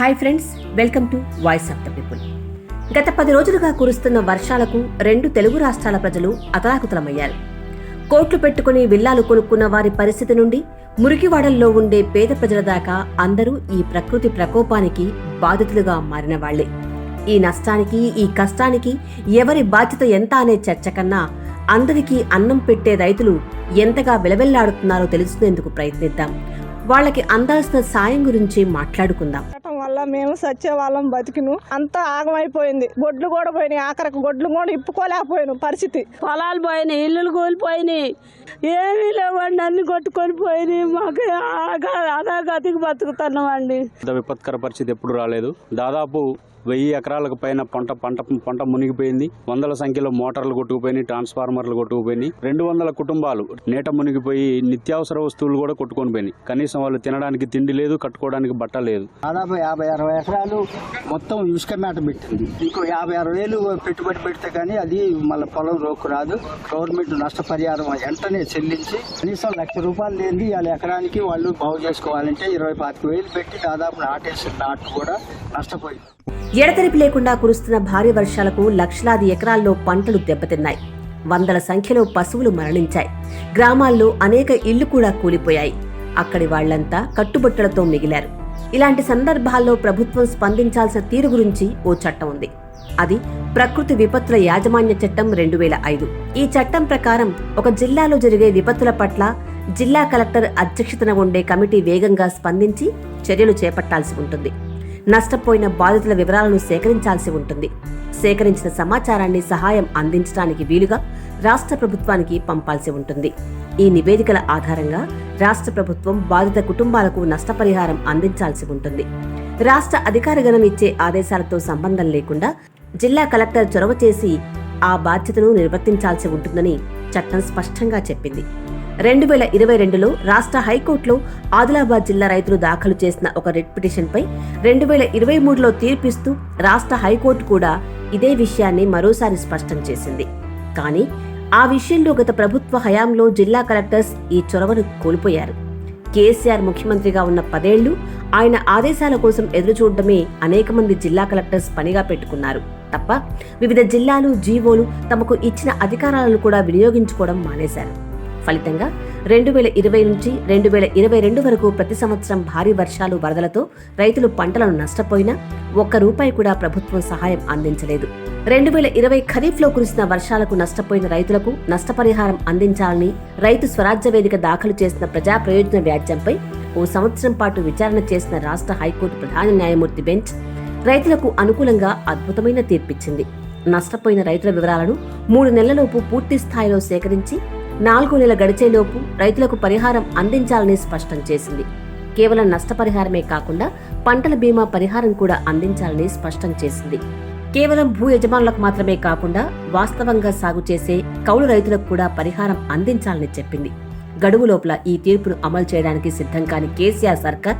Hi friends welcome to voice of the people. గత పది రోజులుగా కురుస్తున్న వర్షాలకు రెండు తెలుగు రాష్ట్రాల ప్రజలు అతలాకుతలమయ్యారు. కోట్లు పెట్టుకుని విల్లాలు కొనుక్కున్న వారి పరిస్థితి నుండి మురికివాడల్లో ఉండే పేద ప్రజల దాకా అందరూ ఈ ప్రకృతి ప్రకోపానికి బాధితులుగా మారిన వాళ్ళే ఈ నష్టానికి ఈ కష్టానికి ఎవరి బాధ్యత ఎంత అనే చర్చ కన్నా అందరికీ అన్నం పెట్టే రైతులు ఎంతగా విలవెల్లాడుతున్నారో తెలుసుకునేందుకు ప్రయత్నిద్దాం. వాళ్ళకి అందాల్సిన సాయం గురించి మాట్లాడుకుందాం. వల్ల మేము సచ్చే వాళ్ళం బతికిను. అంతా ఆగమైపోయింది. గొడ్లు కూడా పోయినాయి. ఆఖరికి గొడ్లు కూడా ఇప్పుకోలేకపోయాను పరిస్థితి. పొలాలు పోయినాయి. ఇల్లులు కూలిపోయినాయి. ఏమీ లేవండి. అన్ని కొట్టుకొని పోయినాయి. మాకు ఆగా అదా గతికి బతుకుతున్నామండి. ఇంత విపత్కర పరిస్థితి ఎప్పుడు రాలేదు. దాదాపు వెయ్యి ఎకరాలకు పైన పంట పంట పంట మునిగిపోయింది. వందల సంఖ్యలో మోటార్లు కొట్టుకుపోయినాయి ట్రాన్స్ఫార్మర్లు కొట్టుకుపోయినాయి. రెండు వందల కుటుంబాలు నీట మునిగిపోయి నిత్యావసర వస్తువులు కూడా కొట్టుకొని పోయినాయి. కనీసం వాళ్ళు తినడానికి తిండి లేదు కట్టుకోవడానికి బట్ట లేదు. దాదాపు యాభై అరవై ఎకరాలు మొత్తం ఇసుక మేట పెట్టింది. ఇంకో యాభై అరవై వేలు పెట్టుబడి పెడితే కానీ అది మళ్ళీ పొలం రోకు రాదు గవర్నమెంట్ నష్టపరిహారం వెంటనే చెల్లించి కనీసం లక్ష రూపాయలు లేని వాళ్ళ ఎకరానికి వాళ్ళు బాగు చేసుకోవాలంటే ఇరవై పాతిక వేలు పెట్టి దాదాపు నాటేసిన నాటు కూడా నష్టపోయింది. ఎడతెరిపి లేకుండా కురుస్తున్న భారీ వర్షాలకు లక్షలాది ఎకరాల్లో పంటలు దెబ్బతిన్నాయి. వందల సంఖ్యలో పశువులు మరణించాయి. గ్రామాల్లో అనేక ఇళ్ళు కూడా కూలిపోయాయి. అక్కడి వాళ్ళంతా కట్టుబట్టలతో మిగిలారు. ఇలాంటి సందర్భాల్లో ప్రభుత్వం స్పందించాల్సిన తీరు గురించి ఓ చట్టం ఉంది. అది ప్రకృతి విపత్తుల యాజమాన్య చట్టం రెండు వేల ఐదు. ఈ చట్టం ప్రకారం ఒక జిల్లాలో జరిగే విపత్తుల పట్ల జిల్లా కలెక్టర్ అధ్యక్షతన ఉండే కమిటీ వేగంగా స్పందించి చర్యలు చేపట్టాల్సి ఉంటుంది. నష్టపోయిన బాధితుల వివరాలను సేకరించాల్సి ఉంటుంది. సేకరించిన సమాచారాన్ని సహాయం అందించడానికి వీలుగా రాష్ట్ర ప్రభుత్వానికి పంపాల్సి ఉంటుంది. ఈ నివేదికల ఆధారంగా రాష్ట్ర ప్రభుత్వం బాధిత కుటుంబాలకు నష్టపరిహారం అందించాల్సి ఉంటుంది. రాష్ట్ర అధికారగణం ఇచ్చే ఆదేశాలతో సంబంధం లేకుండా జిల్లా కలెక్టర్ చొరవ చేసి ఆ బాధ్యతను నిర్వర్తించాల్సి ఉంటుందని చట్టం స్పష్టంగా చెప్పింది. రెండు వేల ఇరవై రెండులో రాష్ట్ర హైకోర్టులో ఆదిలాబాద్ జిల్లా రైతులు దాఖలు చేసిన ఒక రిట్ పిటిషన్పై రెండు వేల ఇరవై మూడులో తీర్పిస్తూ రాష్ట్ర హైకోర్టు కూడా ఇదే విషయాన్ని మరోసారి స్పష్టం చేసింది. కానీ ఆ విషయంలో గత ప్రభుత్వ హయాంలో జిల్లా కలెక్టర్స్ ఈ చొరవను కోల్పోయారు. కేసీఆర్ ముఖ్యమంత్రిగా ఉన్న పదేళ్ళు ఆయన ఆదేశాల కోసం ఎదురుచూడడమే అనేక మంది జిల్లా కలెక్టర్స్ పనిగా పెట్టుకున్నారు. తప్ప వివిధ జిల్లాలు జీవోలు తమకు ఇచ్చిన అధికారాలను కూడా వినియోగించుకోవడం మానేశారు. ఫలితంగా రెండు వేల ఇరవై నుంచి రెండు వేల ఇరవై రెండు వరకు ప్రతి సంవత్సరం భారీ వర్షాలు వరదలతో రైతులు పంటలను నష్టపోయినా ఒక్క రూపాయి కూడా ప్రభుత్వం సహాయం అందించలేదు. రెండు వేల ఇరవై ఖరీఫ్లో కురిసిన వర్షాలకు నష్టపోయిన రైతులకు నష్టపరిహారం అందించాలని రైతు స్వరాజ్య వేదిక దాఖలు చేసిన ప్రజా ప్రయోజన వ్యాజ్యంపై ఓ సంవత్సరం పాటు విచారణ చేసిన రాష్ట్ర హైకోర్టు ప్రధాన న్యాయమూర్తి బెంచ్ రైతులకు అనుకూలంగా అద్భుతమైన తీర్పిచ్చింది. నష్టపోయిన రైతుల వివరాలను మూడు నెలలలోపు పూర్తి స్థాయిలో సేకరించి నాలుగు నెలల గడిచేలోపు రైతులకు పరిహారం అందించాలని స్పష్టం చేసింది. కేవలం నష్టపరిహారమే కాకుండా పంటల బీమా పరిహారం కూడా అందించాలని స్పష్టం చేసింది. కేవలం భూ యజమానులకు మాత్రమే కాకుండా వాస్తవంగా సాగు చేసే కౌలు రైతులకు కూడా పరిహారం అందించాలని చెప్పింది. గడువు లోపల ఈ తీర్పును అమలు చేయడానికి సిద్ధం కాని కేసీఆర్ సర్కార్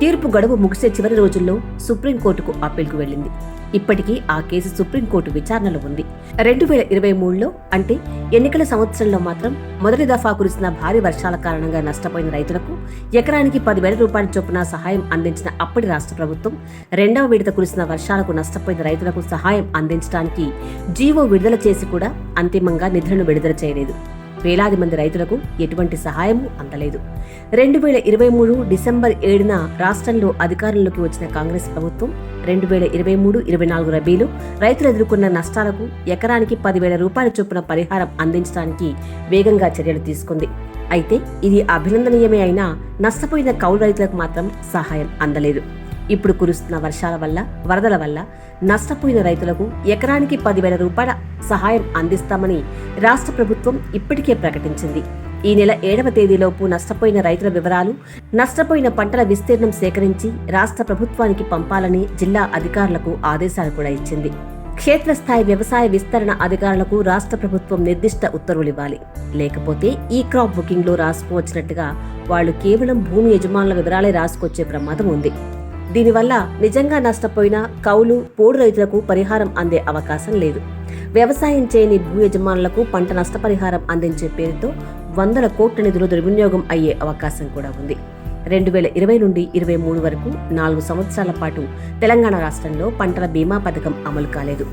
తీర్పు గడువు ముగిసే చివరి రోజుల్లో సుప్రీంకోర్టుకు అప్పీల్కు వెళ్ళింది ఇప్పటికీ ఆ కేసు సుప్రీంకోర్టు విచారణలో ఉంది. రెండు వేల ఇరవై మూడులో అంటే ఎన్నికల సంవత్సరంలో మాత్రం మొదటి దఫా కురిసిన భారీ వర్షాల కారణంగా నష్టపోయిన రైతులకు ఎకరానికి పదివేల రూపాయల చొప్పున సహాయం అందించిన అప్పటి రాష్ట్ర ప్రభుత్వం రెండవ విడత కురిసిన వర్షాలకు నష్టపోయిన రైతులకు సహాయం అందించడానికి జీవో విడుదల చేసి కూడా అంతిమంగా నిధులను విడుదల చేయలేదు. వేలాది మంది రైతులకు ఎటువంటి సహాయము అందలేదు. రెండు వేల ఇరవై మూడు డిసెంబర్ ఏడున రాష్ట్రంలో అధికారంలోకి వచ్చిన కాంగ్రెస్ ప్రభుత్వం రెండు వేల ఇరవై మూడు ఇరవై నాలుగు రబీలో రైతులు ఎదుర్కొన్న నష్టాలకు ఎకరానికి పదివేల రూపాయల చొప్పున పరిహారం అందించడానికి వేగంగా చర్యలు తీసుకుంది. అయితే ఇది అభినందనీయమే అయినా నష్టపోయిన కౌలు రైతులకు మాత్రం సహాయం అందలేదు. ఇప్పుడు కురుస్తున్న వర్షాల వల్ల వరదల వల్ల నష్టపోయిన రైతులకు ఎకరానికి పదివేల రూపాయల సహాయం అందిస్తామని రాష్ట్ర ప్రభుత్వం ఇప్పటికే ప్రకటించింది. ఈ నెల ఏడవ తేదీలోపు నష్టపోయిన రైతుల వివరాలు నష్టపోయిన పంటల విస్తీర్ణం సేకరించి రాష్ట్ర ప్రభుత్వానికి పంపాలని జిల్లా అధికారులకు ఆదేశాలు కూడా ఇచ్చింది. క్షేత్రస్థాయి వ్యవసాయ విస్తరణ అధికారులకు రాష్ట్ర ప్రభుత్వం నిర్దిష్ట ఉత్తర్వులివ్వాలి లేకపోతే ఈ క్రాప్ బుకింగ్లో రాసుకువచ్చినట్టుగా వాళ్ళు కేవలం భూమి యజమానుల వివరాలే రాసుకొచ్చే ప్రమాదం ఉంది. దీనివల్ల నిజంగా నష్టపోయిన కౌలు పోడు రైతులకు పరిహారం అందే అవకాశం లేదు. వ్యవసాయం చేయని భూ యజమానులకు పంట నష్టపరిహారం అందించే పేరుతో వందల కోట్ల నిధులు దుర్వినియోగం అయ్యే అవకాశం కూడా ఉంది. రెండు వేల ఇరవై నుండి ఇరవై మూడు వరకు నాలుగు సంవత్సరాల పాటు తెలంగాణ రాష్ట్రంలో పంటల బీమా పథకం అమలు కాలేదు.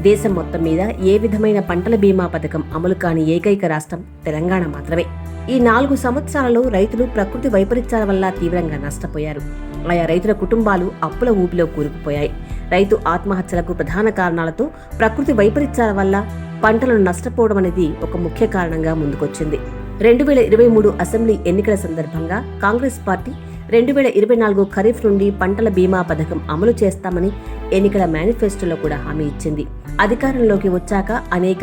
దేశం మొత్తం మీద ఏ విధమైన పంటల బీమా పథకం అమలు కాని ఏకైక రాష్ట్రం తెలంగాణ మాత్రమే. ఈ నాలుగు సంవత్సరాలలో రైతులు ప్రకృతి వైపరీత్యాల వల్ల తీవ్రంగా నష్టపోయారు. ఆయా రైతుల కుటుంబాలు అప్పుల ఊపిలో కూరుకుపోయాయి. రైతు ఆత్మహత్యలకు ప్రధాన కారణాలతో ప్రకృతి వైపరీత్యాల వల్ల పంటలను నష్టపోవడం అనేది ఒక ముఖ్య కారణంగా ముందుకొచ్చింది. రెండు వేల ఇరవై మూడు అసెంబ్లీ ఎన్నికల సందర్భంగా కాంగ్రెస్ పార్టీ రెండు వేల ఇరవై నాలుగు ఖరీఫ్ నుండి పంటల బీమా పథకం అమలు చేస్తామని ఎన్నికల మేనిఫెస్టోలో కూడా హామీ ఇచ్చింది. అధికారంలోకి వచ్చాక అనేక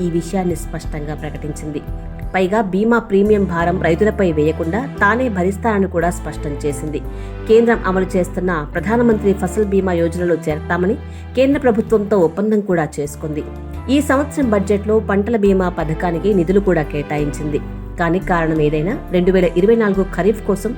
ఈ విషయాన్ని స్పష్టంగా ప్రకటించింది. పైగా బీమా ప్రీమియం భారం రైతులపై వేయకుండా తానే భరిస్తానని కూడా స్పష్టం చేసింది. కేంద్రం అమలు చేస్తున్న ప్రధానమంత్రి ఫసల్ బీమా యోజనలో చేరతామని కేంద్ర ప్రభుత్వంతో ఒప్పందం కూడా చేసుకుంది. ఈ సంవత్సరం బడ్జెట్లో పంటల బీమా పథకానికి నిధులు కూడా కేటాయించింది. కానీ కారణం ఏదైనా రెండు వేల ఇరవై నాలుగు ఖరీఫ్ కోసం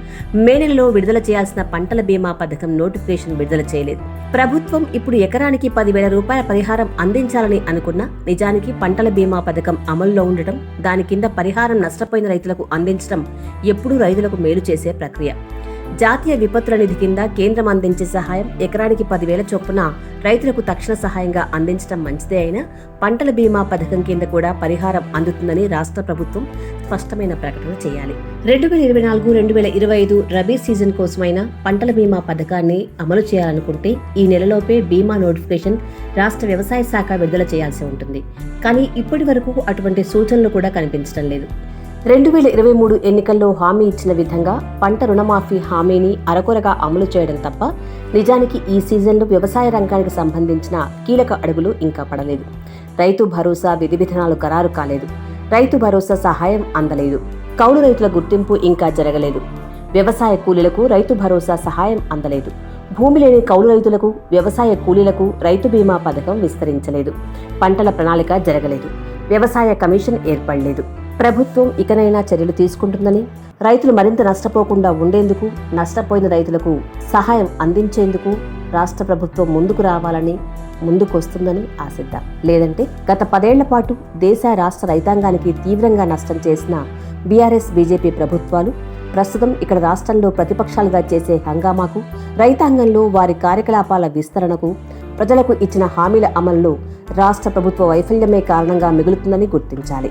మే నెలలో విడుదల చేయాల్సిన పంటల బీమా పథకం నోటిఫికేషన్ విడుదల చేయలేదు. ప్రభుత్వం ఇప్పుడు ఎకరానికి పదివేల రూపాయల పరిహారం అందించాలని అనుకున్నా నిజానికి పంటల బీమా పథకం అమల్లో ఉండటం దాని కింద పరిహారం నష్టపోయిన రైతులకు అందించడం ఎప్పుడూ రైతులకు మేలు చేసే ప్రక్రియ. జాతీయ విపత్తుల నిధి కింద కేంద్రం అందించే సహాయం ఎకరానికి పదివేల చొప్పున రైతులకు తక్షణ సహాయంగా అందించడం మంచిదే అయినా పంటల బీమా పథకం కింద కూడా పరిహారం అందుతుందని రాష్ట్ర ప్రభుత్వం స్పష్టమైన ప్రకటన చేయాలి. రెండు వేల ఇరవై నాలుగు రెండు వేల ఇరవై ఐదు రబీ సీజన్ కోసమైనా పంటల బీమా పథకాన్ని అమలు చేయాలనుకుంటే ఈ నెలలోపే బీమా నోటిఫికేషన్ రాష్ట్ర వ్యవసాయ శాఖ విడుదల చేయాల్సి ఉంటుంది. కానీ ఇప్పటి వరకు అటువంటి సూచనలు కూడా కనిపించడం లేదు. రెండు వేల ఇరవై మూడు ఎన్నికల్లో హామీ ఇచ్చిన విధంగా పంట రుణమాఫీ హామీని అరకొరగా అమలు చేయడం తప్ప నిజానికి ఈ సీజన్లో వ్యవసాయ రంగానికి సంబంధించిన కీలక అడుగులు ఇంకా పడలేదు. రైతు భరోసా విధి విధానాలు ఖరారు కాలేదు. రైతు భరోసా సహాయం అందలేదు. కౌలు రైతుల గుర్తింపు ఇంకా జరగలేదు. వ్యవసాయ కూలీలకు రైతు భరోసా సహాయం అందలేదు. భూమి లేని కౌలు రైతులకు వ్యవసాయ కూలీలకు రైతు బీమా పథకం విస్తరించలేదు. పంటల ప్రణాళిక జరగలేదు. వ్యవసాయ కమిషన్ ఏర్పడలేదు. ప్రభుత్వం ఇకనైనా చర్యలు తీసుకుంటుందని రైతులు మరింత నష్టపోకుండా ఉండేందుకు నష్టపోయిన రైతులకు సహాయం అందించేందుకు రాష్ట్ర ప్రభుత్వం ముందుకు రావాలని ముందుకొస్తుందని ఆశిద్దాం. లేదంటే గత పదేళ్ళ పాటు దేశ రాష్ట్ర రైతాంగానికి తీవ్రంగా నష్టం చేసిన బీఆర్ఎస్ బీజేపీ ప్రభుత్వాలు ప్రస్తుతం ఇక్కడ రాష్ట్రంలో ప్రతిపక్షాలుగా చేసే హంగామాకు రైతాంగంలో వారి కార్యకలాపాల విస్తరణకు ప్రజలకు ఇచ్చిన హామీల అమలులో రాష్ట్ర ప్రభుత్వ వైఫల్యమే కారణంగా మిగులుతుందని గుర్తించాలి.